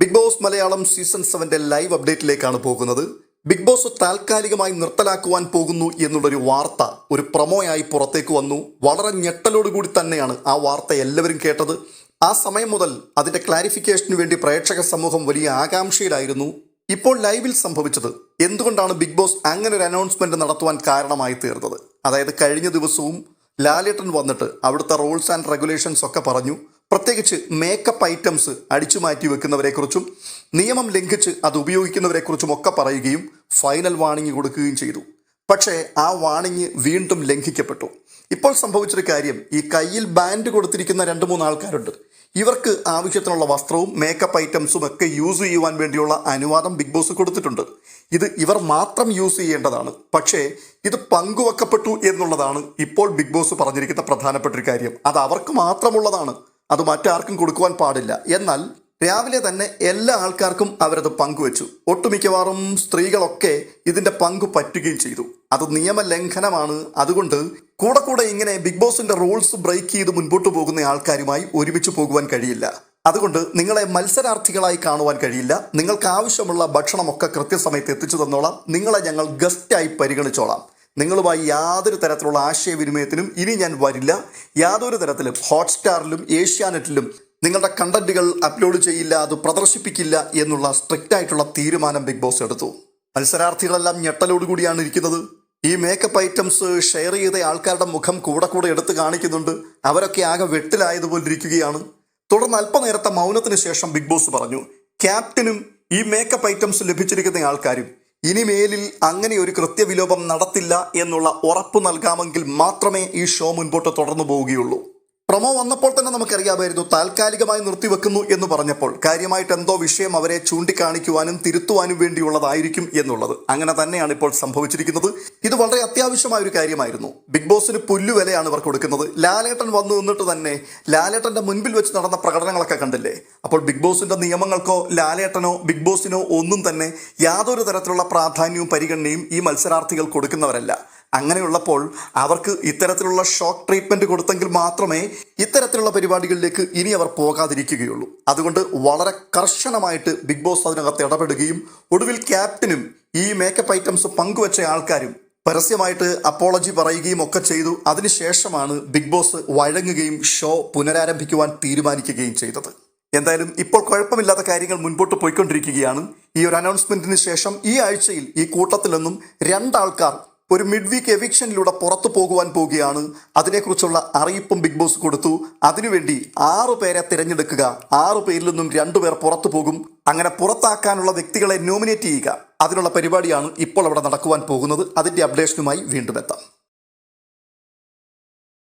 Big Boss Malayalam season സെവന്റെ live അപ്ഡേറ്റിലേക്കാണ് പോകുന്നത്. ബിഗ് ബോസ് താൽക്കാലികമായി നിർത്തലാക്കുവാൻ പോകുന്നു എന്നുള്ളൊരു വാർത്ത ഒരു പ്രൊമോയായി പുറത്തേക്ക് വന്നു. വളരെ ഞെട്ടലോടുകൂടി തന്നെയാണ് ആ വാർത്ത എല്ലാവരും കേട്ടത്. ആ സമയം മുതൽ അതിന്റെ ക്ലാരിഫിക്കേഷന് വേണ്ടി പ്രേക്ഷക സമൂഹം വലിയ ആകാംക്ഷയിലായിരുന്നു. ഇപ്പോൾ ലൈവിൽ സംഭവിച്ചത് എന്തുകൊണ്ടാണ് ബിഗ് ബോസ് അങ്ങനെ ഒരു അനൗൺസ്മെന്റ് നടത്തുവാൻ കാരണമായി തീർന്നത്? അതായത് കഴിഞ്ഞ ദിവസവും ലാലേട്ടൻ വന്നിട്ട് അവിടുത്തെ റൂൾസ് ആൻഡ് റെഗുലേഷൻസ് ഒക്കെ പറഞ്ഞു. പ്രത്യേകിച്ച് മേക്കപ്പ് ഐറ്റംസ് അടിച്ചു മാറ്റി വെക്കുന്നവരെക്കുറിച്ചും നിയമം ലംഘിച്ച് അത് ഉപയോഗിക്കുന്നവരെക്കുറിച്ചും ഒക്കെ പറയുകയും ഫൈനൽ വാണിംഗ് കൊടുക്കുകയും ചെയ്തു. പക്ഷേ ആ വാണിംഗ് വീണ്ടും ലംഘിക്കപ്പെട്ടു. ഇപ്പോൾ സംഭവിച്ചൊരു കാര്യം ഈ കയ്യിൽ ബാൻഡ് കൊടുത്തിരിക്കുന്ന രണ്ട് മൂന്ന് ആൾക്കാരുണ്ട്. ഇവർക്ക് ആവശ്യത്തിനുള്ള വസ്ത്രവും മേക്കപ്പ് ഐറ്റംസും ഒക്കെ യൂസ് ചെയ്യുവാൻ വേണ്ടിയുള്ള അനുവാദം ബിഗ് ബോസ് കൊടുത്തിട്ടുണ്ട്. ഇത് ഇവർ മാത്രം യൂസ് ചെയ്യേണ്ടതാണ്. പക്ഷേ ഇത് പങ്കുവെക്കപ്പെട്ടു എന്നുള്ളതാണ് ഇപ്പോൾ ബിഗ് ബോസ് പറഞ്ഞിരിക്കുന്ന പ്രധാനപ്പെട്ട ഒരു കാര്യം. അത് അവർക്ക് മാത്രമുള്ളതാണ്. അത് മറ്റാർക്കും കൊടുക്കുവാൻ പാടില്ല. എന്നാൽ രാവിലെ തന്നെ എല്ലാ ആൾക്കാർക്കും അവരത് പങ്കുവച്ചു. ഒട്ടുമിക്കവാറും സ്ത്രീകളൊക്കെ ഇതിന്റെ പങ്ക് പറ്റുകയും ചെയ്തു. അത് നിയമലംഘനമാണ്. അതുകൊണ്ട് കൂടെ കൂടെ ഇങ്ങനെ ബിഗ് ബോസിന്റെ റൂൾസ് ബ്രേക്ക് ചെയ്ത് മുൻപോട്ട് പോകുന്ന ആൾക്കാരുമായി ഒരുമിച്ച് പോകുവാൻ കഴിയില്ല. അതുകൊണ്ട് നിങ്ങളെ മത്സരാർത്ഥികളായി കാണുവാൻ കഴിയില്ല. നിങ്ങൾക്ക് ആവശ്യമുള്ള ഭക്ഷണമൊക്കെ കൃത്യസമയത്ത് എത്തിച്ചു തന്നോളാം. നിങ്ങളെ ഞങ്ങൾ ഗസ്റ്റായി പരിഗണിച്ചോളാം. നിങ്ങളുമായി യാതൊരു തരത്തിലുള്ള ആശയവിനിമയത്തിനും ഇനി ഞാൻ വരില്ല. യാതൊരു തരത്തിലും ഹോട്ട്സ്റ്റാറിലും ഏഷ്യാനെറ്റിലും നിങ്ങളുടെ കണ്ടന്റുകൾ അപ്ലോഡ് ചെയ്യില്ല അത് പ്രദർശിപ്പിക്കില്ല എന്നുള്ള സ്ട്രിക്റ്റ് ആയിട്ടുള്ള തീരുമാനം ബിഗ് ബോസ് എടുത്തു. മത്സരാർത്ഥികളെല്ലാം ഞെട്ടലോടുകൂടിയാണ് ഇരിക്കുന്നത്. ഈ മേക്കപ്പ് ഐറ്റംസ് ഷെയർ ചെയ്ത ആൾക്കാരുടെ മുഖം കൂടെ കൂടെ എടുത്ത് കാണിക്കുന്നുണ്ട്. അവരൊക്കെ ആകെ വെട്ടിലായതുപോലെ ഇരിക്കുകയാണ്. തുടർന്ന് അല്പനേരത്തെ മൗനത്തിന് ശേഷം ബിഗ് ബോസ് പറഞ്ഞു ക്യാപ്റ്റനും ഈ മേക്കപ്പ് ഐറ്റംസ് ലഭിച്ചിരിക്കുന്ന ആൾക്കാരും ഇനിമേലിൽ അങ്ങനെ ഒരു കൃത്യവിലോപം നടത്തില്ല എന്നുള്ള ഉറപ്പ് നൽകാമെങ്കിൽ മാത്രമേ ഈ ഷോ മുൻപോട്ട് തുടർന്നു പോവുകയുള്ളൂ. പ്രൊമോ വന്നപ്പോൾ തന്നെ നമുക്കറിയാമായിരുന്നു താൽക്കാലികമായി നിർത്തിവെക്കുന്നു എന്ന് പറഞ്ഞപ്പോൾ കാര്യമായിട്ട് എന്തോ വിഷയം അവരെ ചൂണ്ടിക്കാണിക്കുവാനും തിരുത്തുവാനും വേണ്ടിയുള്ളതായിരിക്കും എന്നുള്ളത്. അങ്ങനെ തന്നെയാണ് ഇപ്പോൾ സംഭവിച്ചിരിക്കുന്നത്. ഇത് വളരെ അത്യാവശ്യമായ ഒരു കാര്യമായിരുന്നു. ബിഗ് ബോസിന് പുല്ലുവിലയാണ് ഇവർക്ക് കൊടുക്കുന്നത്. ലാലേട്ടൻ വന്നു നിന്നിട്ട് തന്നെ ലാലേട്ടന്റെ മുൻപിൽ വെച്ച് നടന്ന പ്രകടനങ്ങളൊക്കെ കണ്ടില്ലേ? അപ്പോൾ ബിഗ് ബോസിന്റെ നിയമങ്ങൾക്കോ ലാലേട്ടനോ ബിഗ് ബോസിനോ ഒന്നും തന്നെ യാതൊരു തരത്തിലുള്ള പ്രാധാന്യവും പരിഗണനയും ഈ മത്സരാർത്ഥികൾ കൊടുക്കുന്നവരല്ല. അങ്ങനെയുള്ളപ്പോൾ അവർക്ക് ഇത്തരത്തിലുള്ള ഷോക്ക് ട്രീറ്റ്മെന്റ് കൊടുത്തെങ്കിൽ മാത്രമേ ഇത്തരത്തിലുള്ള പരിപാടികളിലേക്ക് ഇനി അവർ പോകാതിരിക്കുകയുള്ളൂ. അതുകൊണ്ട് വളരെ കർശനമായിട്ട് ബിഗ് ബോസ് അതിനകത്ത് ഇടപെടുകയും ഒടുവിൽ ക്യാപ്റ്റനും ഈ മേക്കപ്പ് ഐറ്റംസ് പങ്കുവച്ച ആൾക്കാരും പരസ്യമായിട്ട് അപ്പോളജി പറയുകയും ഒക്കെ ചെയ്തു. അതിനുശേഷമാണ് ബിഗ് ബോസ് വഴങ്ങുകയും ഷോ പുനരാരംഭിക്കുവാൻ തീരുമാനിക്കുകയും ചെയ്തത്. എന്തായാലും ഇപ്പോൾ കുഴപ്പമില്ലാത്ത കാര്യങ്ങൾ മുൻപോട്ട് പോയിക്കൊണ്ടിരിക്കുകയാണ്. ഈ ഒരു അനൗൺസ്മെന്റിന് ശേഷം ഈ ആഴ്ചയിൽ ഈ കൂട്ടത്തിൽ നിന്നും രണ്ടാൾക്കാർ ഒരു മിഡ് വീക്ക് എവിക്ഷനിലൂടെ പുറത്തു പോകുവാൻ പോവുകയാണ് അതിനെക്കുറിച്ചുള്ള അറിയിപ്പും ബിഗ് ബോസ് കൊടുത്തു. അതിനുവേണ്ടി ആറു പേരെ തിരഞ്ഞെടുക്കുക. ആറു പേരിൽ നിന്നും രണ്ടുപേർ പുറത്തു പോകും. അങ്ങനെ പുറത്താക്കാനുള്ള വ്യക്തികളെ നോമിനേറ്റ് ചെയ്യുക. അതിനുള്ള പരിപാടിയാണ് ഇപ്പോൾ അവിടെ നടക്കുവാൻ പോകുന്നത്. അതിന്റെ അപ്ഡേഷനുമായി വീണ്ടും എത്താം.